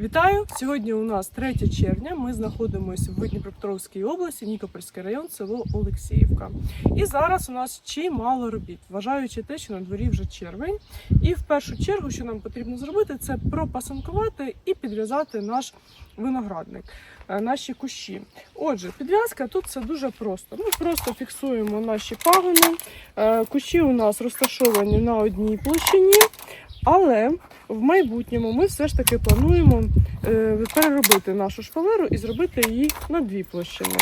Вітаю! Сьогодні у нас 3 червня. Ми знаходимося в Дніпропетровській області, Нікопольський район, село Олексіївка. І зараз у нас чимало робіт, вважаючи те, що на дворі вже червень. І в першу чергу, що нам потрібно зробити, це пропасанкувати і підв'язати наш виноградник, е, наші кущі. Отже, підв'язка тут це дуже просто. Ми просто фіксуємо наші пагони. Е, Кущі у нас розташовані на одній площині, але в майбутньому ми все ж таки плануємо е, переробити нашу шпалеру і зробити її на дві площини.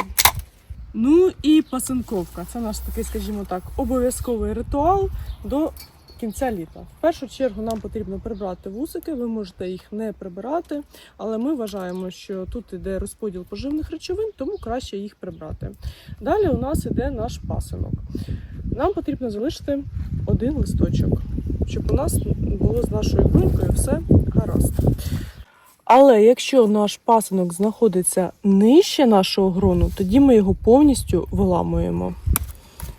Ну і пасинковка. Це наш такий, скажімо так, обов'язковий ритуал до кінця літа. В першу чергу нам потрібно прибрати вусики. Ви можете їх не прибирати, але ми вважаємо, що тут іде розподіл поживних речовин, тому краще їх прибрати. Далі у нас іде наш пасинок. Нам потрібно залишити один листочок, щоб у нас було з нашою глинкою все гаразд. Але якщо наш пасинок знаходиться нижче нашого грону, тоді ми його повністю виламуємо.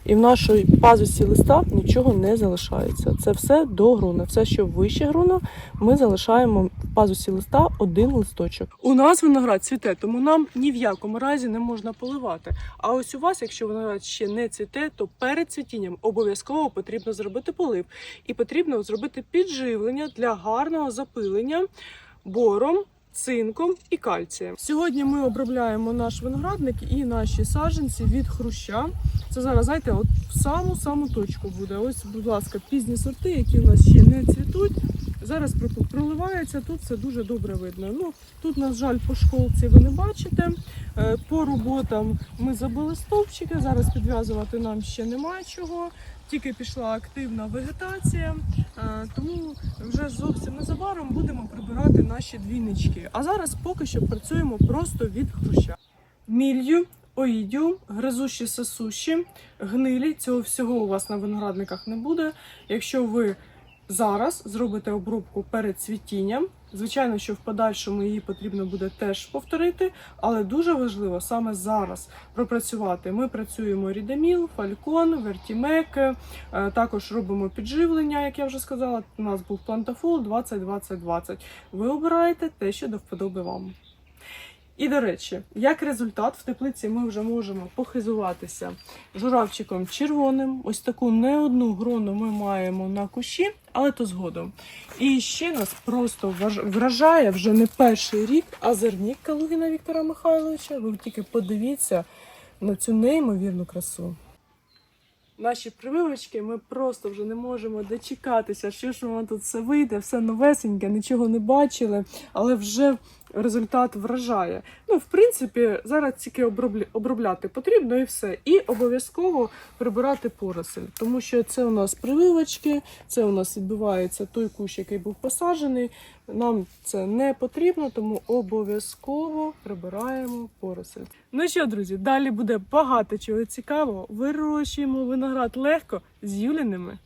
І в нашій пазусі листа нічого не залишається. Це все до грона. Все, що вище грона, ми залишаємо в пазусі листа один листочок. У нас виноград цвіте, тому нам ні в якому разі не можна поливати. А ось у вас, якщо виноград ще не цвіте, то перед цвітінням обов'язково потрібно зробити полив. І потрібно зробити підживлення для гарного запилення бором. Цинком і кальцієм. Сьогодні ми обробляємо наш виноградник і наші саджанці від хруща. Це зараз, знаєте, от саму саму точку буде. Ось, будь ласка, пізні сорти, які у нас ще не цвітуть. Зараз проливається, тут все дуже добре видно. Ну, тут, на жаль, по школці ви не бачите. Е, По роботам ми забили стовпчики, зараз підв'язувати нам ще немає чого. Тільки пішла активна вегетація, е, тому вже зовсім незабаром будемо прибирати наші двійнички. А зараз поки що працюємо просто від хруща. Мілью, оїдіум, гризущі сосущі, гнилі. Цього всього у вас на виноградниках не буде. Якщо ви зараз зробите обробку перед цвітінням, звичайно, що в подальшому її потрібно буде теж повторити, але дуже важливо саме зараз пропрацювати. Ми працюємо рідеміл, фалькон, вертімек, е, також робимо підживлення, як я вже сказала. У нас був плантафул 20-20-20. Ви обираєте те, що до вподоби вам. І до речі, як результат, в теплиці ми вже можемо похизуватися журавчиком червоним. Ось таку не одну грону ми маємо на кущі, але то згодом. І ще нас просто вражає вже не перший рік азернік Калугіна Віктора Михайловича. Ви тільки подивіться на цю неймовірну красу. Наші прививочки ми просто вже не можемо дочекатися, що ж воно тут все вийде, все новесеньке, нічого не бачили, але вже результат вражає. Ну, в принципі, зараз тільки обробляти потрібно і все. І обов'язково прибирати поросль, тому що це у нас прививочки, це у нас відбувається той кущ, який був посаджений. Нам це не потрібно, тому обов'язково прибираємо поросль. Ну що, друзі, далі буде багато чого цікавого. Вирощуємо виноград легко з Юліними